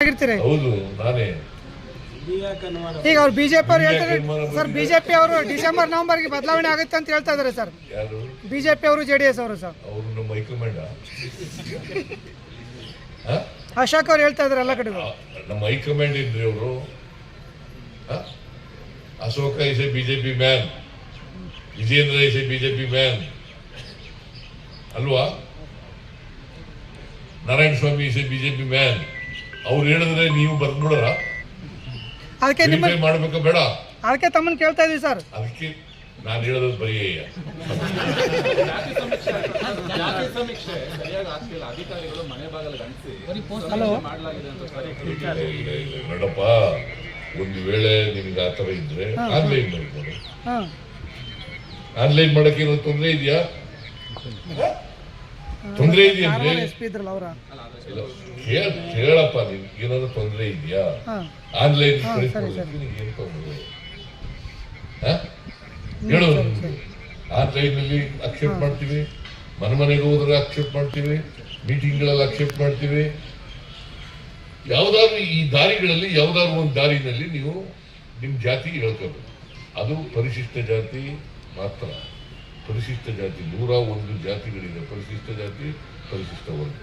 ಹೌದು ನಾನೇ. ಈಗ ಅವ್ರು ಬಿಜೆಪಿ ಅವ್ರು ಹೇಳ್ತಾರೆ ಸರ್ ಬಿಜೆಪಿ ಅವರು ಡಿಸೆಂಬರ್ ನವೆಂಬರ್ಗೆ ಬದಲಾವಣೆ ಆಗುತ್ತೆ ಅಂತ ಹೇಳ್ತಾ ಇದಾರೆ ಸರ್. ಯಾರು? ಬಿಜೆಪಿ ಅವರು ಜೆ ಡಿ ಎಸ್ ಅವರು ಸರ್. ಅವರು ನಮ್ಮ ಹೈಕಮಾಂಡ. ಅಶೋಕ್ ಅವ್ರು ಹೇಳ್ತಾ ಇದಾರೆ ಎಲ್ಲ ಕಡೆ ನಮ್ಮ ಹೈಕಮಾಂಡ್ ಇದ್ರಿ ಅವರು. Ashoka is a BJP man. Vijendra is a BJP man. ಅಲ್ವಾ? Narayana Swamy is a BJP man. ಅವ್ರು ಹೇಳಿದ್ರೆ ನೀವು ಬರ್ದ್ಬಿಡೋರ ಅದಕ್ಕೆ ನಿಮ್ಮ ಮಾಡ್ಬೇಕಾ ಬೇಡ. ಅದಕ್ಕೆ ತಮ್ಮನ್ ಕೇಳ್ತಾ ಇದೀವಿ ಸರ್. ಅದಕ್ಕೆ ನಾನು ಹೇಳೋದು ಬರೀ. ನೋಡಪ್ಪ. ಒಂದು ವೇಳೆ ನಿಮ್ಗೆ ಆ ಥರ ಇದ್ರೆ ಆನ್ಲೈನ್ ಮಾಡ್ಬೋದು. ಹಾಂ. ಆನ್ಲೈನ್ ಮಾಡಕ್ಕೆ ಏನೋ ತೊಂದರೆ ಇದೆಯಾ? ತೊಂದರೆ ಇದೆಯಾ ಎಸ್ ಪಿ ಇದ್ರಲ್ಲ ಅವರ? ಇಲ್ಲ, ಕೇಳ್ ಕೇಳಪ್ಪ ನಿನ್ಗೆ ಏನಾದ್ರು ತೊಂದರೆ ಇದೆಯಾ? ಆನ್ಲೈನ್. ಏನು ತೊಂದರೆ? ಹೇಳು. ಆನ್ಲೈನ್ನಲ್ಲಿ ಅಕ್ಸೆಪ್ಟ್ ಮಾಡ್ತೀವಿ. ಮನ ಮನೆಗೆ ಹೋದ್ರೆ ಅಕ್ಸೆಪ್ಟ್ ಮಾಡ್ತೀವಿ. ಮೀಟಿಂಗ್ಗಳಲ್ಲಿ ಅಕ್ಸೆಪ್ಟ್ ಮಾಡ್ತೀವಿ. ಯಾವ್ದಾದ್ರು ಈ ದಾರಿಗಳಲ್ಲಿ ಯಾವ್ದಾದ್ರು ಒಂದು ದಾರಿನಲ್ಲಿ ನೀವು ನಿಮ್ಮ ಜಾತಿ ಹೇಳ್ಕೋಬೇಕು. ಅದು ಪರಿಶಿಷ್ಟ ಜಾತಿ ಮಾತ್ರ. ಪರಿಶಿಷ್ಟ ಜಾತಿ ನೂರ ಒಂದು ಜಾತಿಗಳಿದೆ ಪರಿಶಿಷ್ಟ ಜಾತಿ ಪರಿಶಿಷ್ಟ ವರ್ಗ.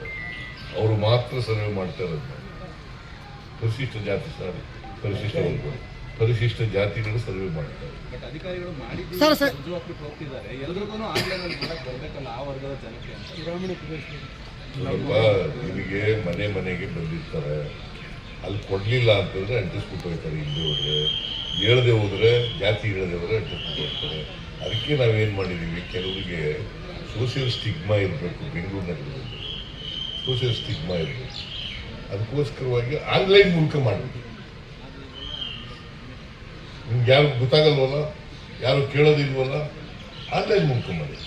ಅವರು ಮಾತ್ರ ಸರ್ವೆ ಮಾಡ್ತಾ ಇರೋದು. ಪರಿಶಿಷ್ಟ ಜಾತಿ ಸಾರಿ ಪರಿಶಿಷ್ಟ ವರ್ಗ. ಪರಿಶಿಷ್ಟ ಜಾತಿಗಳು ಸರ್ವೆ ಮಾಡ್ತಾರೆ ನಿಮಗೆ ಮನೆ ಮನೆಗೆ ಬಂದಿರ್ತಾರೆ. ಅಲ್ಲಿ ಕೊಡ್ಲಿಲ್ಲ ಅಂತಂದ್ರೆ ಅಂಟಿಸ್ಬಿಟ್ಟು ಹೋಗ್ತಾರೆ ಹಿಂದೆ ಹೋದ್ರೆ. ಹೇಳದೆ ಹೋದ್ರೆ ಜಾತಿ ಹೇಳದೆ ಹೋದ್ರೆ ಅಂಟಿಸ್ಬಿಟ್ಟು ಹೋಗ್ತಾರೆ. ಅದಕ್ಕೆ ನಾವೇನು ಮಾಡಿದೀವಿ? ಕೆಲವರಿಗೆ ಸೋಷಿಯಲ್ ಸ್ಟಿಗ್ಮಾ ಇರಬೇಕು ಬೆಂಗಳೂರು ನಗರದಲ್ಲಿ ಸೋಷಿಯಲ್ ಸ್ಟಿಗ್ಮಾ ಇರಬೇಕು. ಅದಕ್ಕೋಸ್ಕರವಾಗಿ ಆನ್ಲೈನ್ ಮೂಲಕ ಮಾಡಬೇಕು. ನಿಮ್ಗೆ ಯಾರು ಗೊತ್ತಾಗಲ್ವಲ್ಲ? ಯಾರು ಕೇಳೋದಿಲ್ವಲ್ಲ? ಆನ್ಲೈನ್ ಮೂಲಕ ಮಾಡಿ.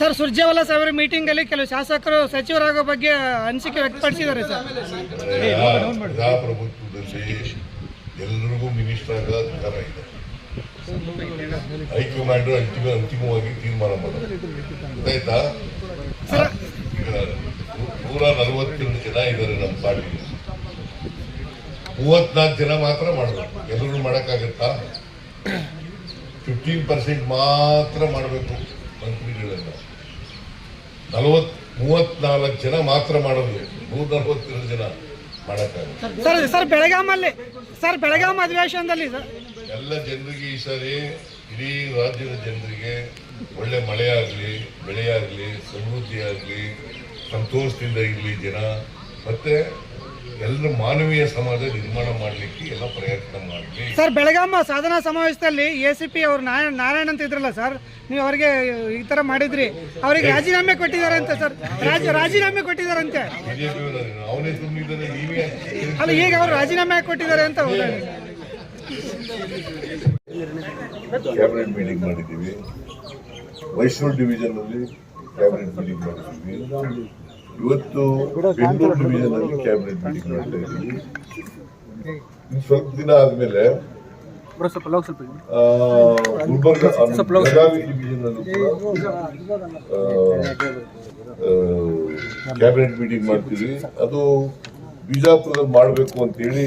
ಸರ್ ಸುರ್ಜೇವಾಲಾ ಸಾವಿರ ಮೀಟಿಂಗ್ ಅಲ್ಲಿ ಕೆಲವು ಶಾಸಕರು ಸಚಿವರಾಗೋ ಬಗ್ಗೆ ಅನಿಸಿಕೆ ವ್ಯಕ್ತಪಡಿಸಿದ್ದಾರೆ ಸರ್ ಪ್ರಜಾಪ್ರಭುತ್ವದಲ್ಲಿ ಎಲ್ಲರಿಗೂ ಮಿನಿಸ್ಟರ್ ಆಗೋ ಅಧಿಕಾರ ಇದೆ. ಹೈಕಮಾಂಡ್ ಅಂತಿಮ ಅಂತಿಮವಾಗಿ ತೀರ್ಮಾನ ಮಾಡೋದು. ಗೊತ್ತಾಯ್ತಾ? ನೂರ ನಲವತ್ತೆರಡು ಜನ ಇದ್ದಾರೆ ನಮ್ಮ ಪಾರ್ಟಿ ಮೂವತ್ನಾಲ್ಕು ಜನ ಮಾತ್ರ ಮಾಡಬೇಕು. ಎಲ್ಲರೂ ಮಾಡೋಕ್ಕಾಗತ್ತಾ? ಫಿಫ್ಟೀನ್ ಪರ್ಸೆಂಟ್ ಮಾತ್ರ ಮಾಡಬೇಕು ಮಂತ್ರಿಗಳೆಲ್ಲ ನಲವತ್ ಮೂವತ್ನಾಲ್ಕು ಜನ ಮಾತ್ರ ಮಾಡೋದು. ನೂರ ನಲವತ್ತೆರಡು ಜನ ಮಾಡೋಕ್ಕಾಗಲ್ಲ. ಸರ್ ಸರ್ ಬೆಳಗಾಮಲ್ಲಿ ಸರ್ ಬೆಳಗಾಮ್ ಅಧಿವೇಶನದಲ್ಲಿ ಸರ್ ಎಲ್ಲ ಜನರಿಗೆ ಈ ಸಾರಿ ಇಡೀ ರಾಜ್ಯದ ಜನರಿಗೆ ಒಳ್ಳೆ ಮಳೆ ಆಗಲಿ ಬೆಳೆ ಆಗಲಿ ಸಮೃದ್ಧಿ ಆಗಲಿ ಸಂತೋಷದಿಂದ ಇರಲಿ ಜನ. ಮತ್ತೆ ಎಲ್ಲರೂ ಮಾನವೀಯ ಸಮಾಜ ನಿರ್ಮಾಣ ಮಾಡಲಿಕ್ಕೆ ಎಲ್ಲ ಪ್ರಯತ್ನ ಮಾಡಲಿ. ಸರ್ ಬೆಳಗಾಮ ಸಾಧನಾ ಸಮಾವೇಶದಲ್ಲಿ ಎ ಸಿ ಪಿ ಅವರು ನಾರಾಯಣ ಅಂತ ಇದ್ರಲ್ಲ ಸರ್ ನೀವು ಅವರಿಗೆ ಈ ತರ ಮಾಡಿದ್ರಿ. ಅವರಿಗೆ ರಾಜೀನಾಮೆ ಕೊಟ್ಟಿದ್ದಾರೆ ಅಂತ ಸರ್. ರಾಜ ರಾಜೀನಾಮೆ ಕೊಟ್ಟಿದ್ದಾರಂತೆ. ಬಿಜೆಪಿ ಅವನೇ ಸುಮ್ಮನಿದ್ದಾನೆ ನೀವೇ ಅಲ್ಲ ಈಗ ಅವ್ರು ರಾಜೀನಾಮೆ ಕೊಟ್ಟಿದ್ದಾರೆ ಅಂತ? ಕ್ಯಾಬಿನೆಟ್ ಮೀಟಿಂಗ್ ಮಾಡಿದ್ದೀವಿ. ಮೈಸೂರು ಡಿವಿಷನ್ ಅಲ್ಲಿ ಕ್ಯಾಬಿನೆಟ್ ಮೀಟಿಂಗ್ ಮಾಡಿದ್ದೀವಿ. ಇವತ್ತು ಬೆಂಗಳೂರು ಡಿವಿಷನ್ ಅಲ್ಲಿ ಕ್ಯಾಬಿನೆಟ್ ಮೀಟಿಂಗ್ ಮಾಡ್ತಾ ಇದ್ದೀವಿ. ಸ್ವಲ್ಪ ದಿನ ಆದಮೇಲೆ ಗುಲ್ಬರ್ಗ ಬೆಳಗಾವಿ ಡಿವಿಷನ್ ಅಲ್ಲೂ ಕೂಡ ಕ್ಯಾಬಿನೆಟ್ ಮೀಟಿಂಗ್ ಮಾಡ್ತೀವಿ. ಅದು ಬಿಜಾಪುರದಲ್ಲಿ ಮಾಡಬೇಕು ಅಂತೇಳಿ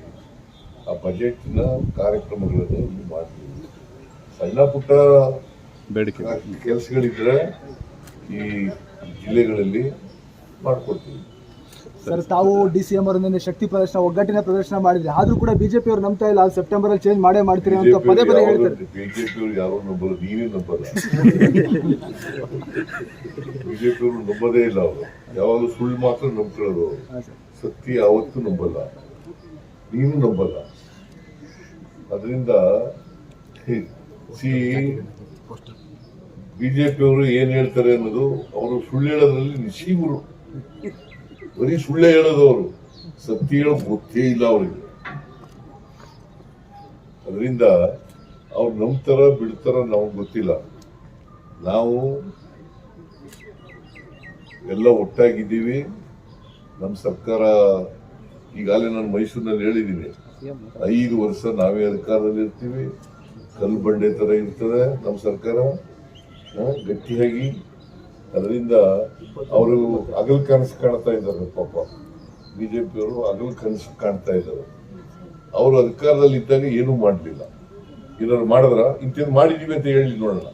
ಆ ಬಜೆಟ್ನ ಕಾರ್ಯಕ್ರಮಗಳನ್ನು ಇಲ್ಲಿ ಮಾಡ್ತೀವಿ. ಸಣ್ಣ ಪುಟ್ಟ ಬೇಡಿಕೆ. ಕೆಲಸಗಳಿದ್ರೆ ಈ ಜಿಲ್ಲೆಗಳಲ್ಲಿ ಮಾಡ್ಕೊಡ್ತೀವಿ. ಸರ್ ತಾವು ಡಿ ಸಿ ಎಂ ನಿನ್ನೆ ಶಕ್ತಿ ಪ್ರದರ್ಶನ ಒಗ್ಗಟ್ಟಿನ ಪ್ರದರ್ಶನ ಮಾಡಿದ್ರೆ. ಆದ್ರೂ ಕೂಡ ಬಿಜೆಪಿ ಅವರು ನಂಬ್ತಾ ಇಲ್ಲ ಸೆಪ್ಟೆಂಬರ್ ಅಲ್ಲಿ ಚೇಂಜ್ ಮಾಡೇ ಮಾಡ್ತೀರಿ ಅಂತ ಪದೇ ಪದೇ ಹೇಳ್ತಾರೆ. ಬಿಜೆಪಿಯವರು ಯಾರು ನಂಬಲ್ಲ ನೀವೇ ನಂಬಲ್ಲ. ಬಿಜೆಪಿಯವರು ನಂಬೋದೇ ಇಲ್ಲ ಅವರು. ಯಾವಾಗಲೂ ಸುಳ್ಳು ಮಾತ್ರ ನಂಬ್ಕೊಳ್ಳೋದು ಅವ್ರು. ಸತ್ಯ ಯಾವತ್ತೂ ನಂಬಲ್ಲ. ನೀನು ನಂಬಲ್ಲ. ಅದರಿಂದ ಸಿ ಬಿಜೆಪಿಯವರು ಏನ್ ಹೇಳ್ತಾರೆ ಅನ್ನೋದು ಅವರು ಸುಳ್ಳು ಹೇಳೋದ್ರಲ್ಲಿ ನಿಶೀಮರು ಬರೀ ಸುಳ್ಳೆ ಹೇಳೋದು ಅವರು. ಸತ್ಯ ಹೇಳೋ ಗೊತ್ತೇ ಇಲ್ಲ ಅವರಿಗೆ. ಅದರಿಂದ ಅವ್ರು ನಂಬ್ತಾರ ಬಿಡ್ತಾರ ನಮಗೆ ಗೊತ್ತಿಲ್ಲ. ನಾವು ಎಲ್ಲ ಒಟ್ಟಾಗಿದ್ದೀವಿ. ನಮ್ಮ ಸರ್ಕಾರ ಈಗಾಗಲೇ ನಾನು ಮೈಸೂರಿನಲ್ಲಿ ಹೇಳಿದ್ದೀನಿ. ಐದು ವರ್ಷ ನಾವೇ ಅಧಿಕಾರದಲ್ಲಿ ಇರ್ತೀವಿ. ಕಲ್ಲು ಬಂಡೆ ತರ ಇರ್ತದೆ ನಮ್ಮ ಸರ್ಕಾರ. ಗಟ್ಟಿಯಾಗಿ. ಅದರಿಂದ ಅವರು ಅಗಲ್ ಕನಸು ಕಾಣ್ತಾ ಇದ್ದಾರೆ ಪಾಪ. ಬಿಜೆಪಿಯವರು ಅಗಲ್ ಕನಸು ಕಾಣ್ತಾ ಇದ್ದಾರೆ. ಅವರು ಅಧಿಕಾರದಲ್ಲಿ ಇದ್ದಾಗ ಏನೂ ಮಾಡಲಿಲ್ಲ. ಏನಾದ್ರು ಮಾಡಿದ್ರ? ಇಂಥದ್ದು ಮಾಡಿದೀವಿ ಅಂತ ಹೇಳಿ ನೋಡೋಣ.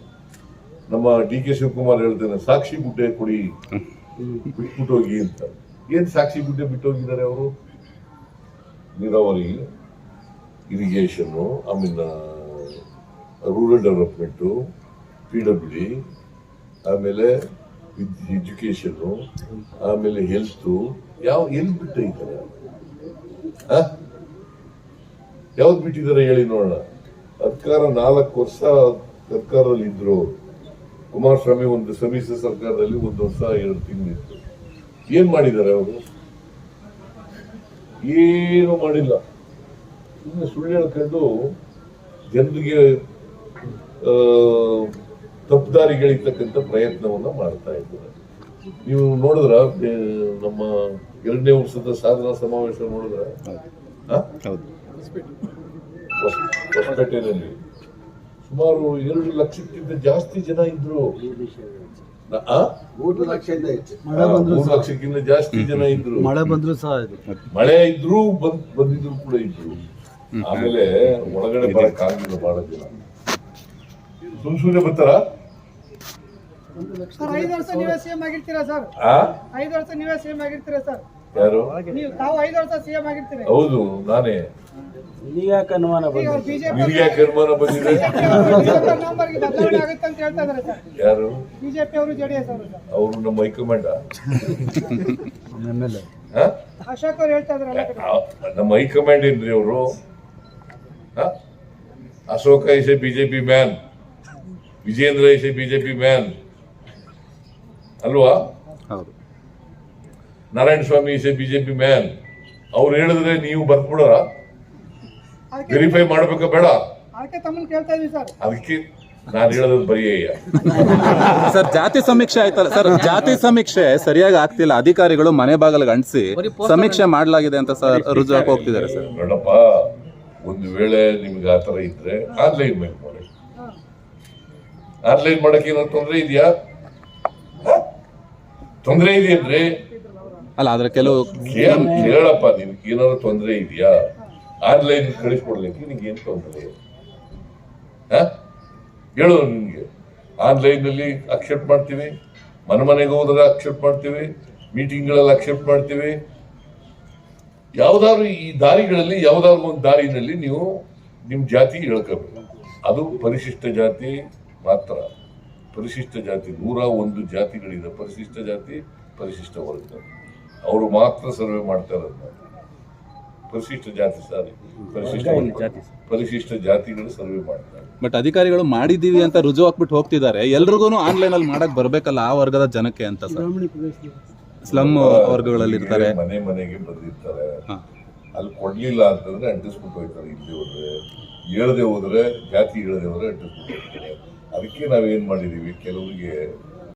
ನಮ್ಮ ಡಿ ಕೆ ಶಿವಕುಮಾರ್ ಹೇಳ್ತಾನೆ, ಸಾಕ್ಷಿ ಗುಡ್ಡೆ ಕೊಡಿ, ಬಿಟ್ಬಿಟ್ಟು ಹೋಗಿ ಅಂತ. ಏನು ಸಾಕ್ಷಿ ಗುಡ್ಡೆ ಬಿಟ್ಟೋಗಿದ್ದಾರೆ ಅವರು? ನೀರಾವರಿ. ಇರಿಗೇಷನ್ನು ಆಮೇಲೆ rural development, P W D, ಆಮೇಲೆ ಎಜುಕೇಷನ್ನು, ಆಮೇಲೆ ಹೆಲ್ತು, ಯಾವ, ಎಲ್ಲಿ ಬಿಟ್ಟಿದ್ದಾರೆ ಆ? ಯಾವ್ದು ಬಿಟ್ಟಿದ್ದಾರೆ ಹೇಳಿ ನೋಡೋಣ ಸರ್ಕಾರ ನಾಲ್ಕು ವರ್ಷ ಸರ್ಕಾರದಲ್ಲಿ ಇದ್ರು. ಕುಮಾರಸ್ವಾಮಿ ಒಂದು ಸಮ್ಮಿಶ್ರ ಸರ್ಕಾರದಲ್ಲಿ ಒಂದು ವರ್ಷ, ಎರಡು ತಿಂಗಳಿತ್ತು ಏನ್ ಮಾಡಿದ್ದಾರೆ ಅವರು ಏನು ಮಾಡಿಲ್ಲ ಸುಳ್ಳು ಹೇಳ್ಕೊಂಡು ಜನರಿಗೆ ಆ, ತಪ್ಪು ದಾರಿಗಳಿರ್ತಕ್ಕಂಥ ಪ್ರಯತ್ನವನ್ನ ಮಾಡ್ತಾ ಇದ್ದಾರೆ. ನೀವು ನೋಡಿದ್ರ ನಮ್ಮ ಎರಡನೇ ವರ್ಷದ ಸಾಧನಾ ಸಮಾವೇಶ ನೋಡಿದ್ರ? ಹೊಸಪೇಟೆಯಲ್ಲಿ. ಸುಮಾರು ಎರಡು ಲಕ್ಷಕ್ಕಿಂತ ಜಾಸ್ತಿ ಜನ ಇದ್ರು? ಮೂರು ಲಕ್ಷಕ್ಕಿಂತ ಜಾಸ್ತಿ ಜನ ಇದ್ರು. ಮಳೆ ಬಂದ್ರು ಸಹ ಇದು. ಮಳೆ ಇದ್ರು ಬಂದ್ ಬಂದಿದ್ರು ಕೂಡ ಇದ್ರು. ಆಮೇಲೆ ಒಳಗಡೆ ಬರಕ್ ಆಗಿಲ್ಲ ಬಹಳ ಜನ. ಸುಮ್ ಸುಮ್ನೆ ಬರ್ತಾರ? ಸರ್ ಐದು ವರ್ಷ ನೀವೇ ಸಿಎಂ ಆಗಿರ್ತೀರಾ ಸರ್? ಆ? ಐದು ವರ್ಷ ನೀವೇ ಸಿಎಂ ಆಗಿರ್ತೀರಾ ಸರ್? ಯಾರು? ನೀವು ತಾವು ಐದು ವರ್ಷ ಸಿಎಂ ಆಗಿರ್ತೀರಿ. ಹೌದು ನಾನೇ. ಈಗ ಅನುಮಾನ ಬಂದಿದೆ? ಅನುಮಾನ ಬಂದಿದೆ? ನವಂಬರ್ಗೆ ಬದಲಾವಣೆ ಆಗುತ್ತೆ ಅಂತ ಹೇಳ್ತಾ ಇದ್ದಾರೆ ಸರ್. ಯಾರು? ಬಿಜೆಪಿ ಅವರು ಜೆಡಿಎಸ್ ಅವರು ಸರ್. ಅವರು ನಮ್ಮ ಹೈಕಮಾಂಡ. ಎಂ ಎಲ್ ಎ ಅಶೋಕ್ ಅವ್ರು ಹೇಳ್ತಾ ಇದ್ದಾರೆ ನಮ್ಮ ಹೈಕಮಾಂಡ್ ಏನ್ರಿ ಅವರು? Ashoka is a BJP man Vijendra is a BJP man ಅಲ್ವಾ? ಹೌದು. Narayana Swamy is a BJP man ಅವ್ರು ಹೇಳಿದ್ರೆ ನೀವು ಅದಕ್ಕೆ ವೆರಿಫೈ ಮಾಡ್ಬೇಕಾ ಬೇಡ. ಅದಕ್ಕೆ ನಾನು ಹೇಳೋದು ಬರೀಯ್ಯ ಸರ್ ಜಾತಿ ಸಮೀಕ್ಷೆ ಆಯ್ತಲ್ಲ? ಸರ್ ಜಾತಿ ಸಮೀಕ್ಷೆ ಸರಿಯಾಗಿ ಆಗ್ತಿಲ್ಲ. ಅಧಿಕಾರಿಗಳು ಮನೆ ಬಾಗಿಲಿಗೆ ಅಂಟಿಸಿ ಸಮೀಕ್ಷೆ ಮಾಡಲಾಗಿದೆ ಅಂತ ಸರ್ ರುಜು ಹೋಗ್ತಿದ್ದಾರೆ ಸರ್. ನೋಡಪ್ಪ. ಒಂದು ವೇಳೆ ನಿಮ್ಗೆ ಆ ಥರ ಇದ್ರೆ ಆನ್ಲೈನ್ ಮೇಲೆ ಮಾಡಿ. ಆನ್ಲೈನ್ ಮಾಡಕ್ಕೆ ಏನಾದ್ರು ತೊಂದರೆ ಇದೆಯಾ? ತೊಂದರೆ ಇದೆಯೇನ್ರಿ ಅಲ್ಲ ಆದ್ರೆ ಕೆಲವು ಕೇಳ ಕೇಳಪ್ಪ ನಿಮ್ಗೆ ಏನಾದ್ರು ತೊಂದರೆ ಇದೆಯಾ? ಆನ್ಲೈನ್ ಕಳಿಸ್ಕೊಡ್ಲಿಕ್ಕೆ ನಿಮ್ಗೆ ಏನು ತೊಂದರೆ? ಹೇಳು ನಿಮ್ಗೆ ಆನ್ಲೈನ್ನಲ್ಲಿ ಅಕ್ಸೆಪ್ಟ್ ಮಾಡ್ತೀವಿ. ಮನೆ ಮನೆಗೆ ಹೋದಾಗ ಅಕ್ಸೆಪ್ಟ್ ಮಾಡ್ತೀವಿ. ಮೀಟಿಂಗ್ಗಳಲ್ಲಿ ಅಕ್ಸೆಪ್ಟ್ ಮಾಡ್ತೀವಿ. ಯಾವ್ದಾದ್ರು ಈ ದಾರಿಗಳಲ್ಲಿ ಯಾವ್ದಾದ್ರು ಒಂದು ದಾರಿನಲ್ಲಿ ನೀವು ನಿಮ್ಮ ಜಾತಿ ಹೇಳ್ಕೋಬೇಕು. ಅದು ಪರಿಶಿಷ್ಟ ಜಾತಿ ಮಾತ್ರ. ಪರಿಶಿಷ್ಟ ಜಾತಿ ನೂರ ಒಂದು ಜಾತಿಗಳಿದೆ. ಪರಿಶಿಷ್ಟ ಜಾತಿ ಪರಿಶಿಷ್ಟ ವರ್ಗ. ಅವರು ಮಾತ್ರ ಸರ್ವೆ ಮಾಡ್ತಾರೆ ಇರೋದು ಪರಿಶಿಷ್ಟ ಜಾತಿ ಸಾರಿ. ಪರಿಶಿಷ್ಟ. ಪರಿಶಿಷ್ಟ ಜಾತಿಗಳು ಸರ್ವೆ ಮಾಡ್ತಾರೆ ಬಟ್ ಅಧಿಕಾರಿಗಳು ಮಾಡಿದೀವಿ ಅಂತ ರುಜು ಹಾಕ್ಬಿಟ್ಟು ಹೋಗ್ತಿದ್ದಾರೆ. ಎಲ್ರಿಗೂ ಆನ್ಲೈನ್ ಅಲ್ಲಿ ಮಾಡಕ್ ಬರ್ಬೇಕಲ್ಲ ಆ ವರ್ಗದ ಜನಕ್ಕೆ ಅಂತ ಸರ್. ಸ್ಲಮ್ ವರ್ಗಗಳಲ್ಲಿ ಇರ್ತಾರೆ ಮನೆ ಮನೆಗೆ ಬಂದಿರ್ತಾರೆ. ಅಲ್ಲಿ ಕೊಡ್ಲಿಲ್ಲ ಅಂತಂದ್ರೆ ಅಂಟಿಸ್ಬಿಟ್ಟು ಹೋಗ್ತಾರೆ ಇಲ್ಲಿ ಹೋದ್ರೆ. ಹೇಳದೆ ಹೋದ್ರೆ ಜಾತಿ ಹೇಳದೆ ಹೋದ್ರೆ ಅಂಟಿಸ್ಬಿಟ್ಟು ಹೋಗ್ತಾರೆ. ಅದಕ್ಕೆ ನಾವೇನ್ ಮಾಡಿದೀವಿ? ಕೆಲವರಿಗೆ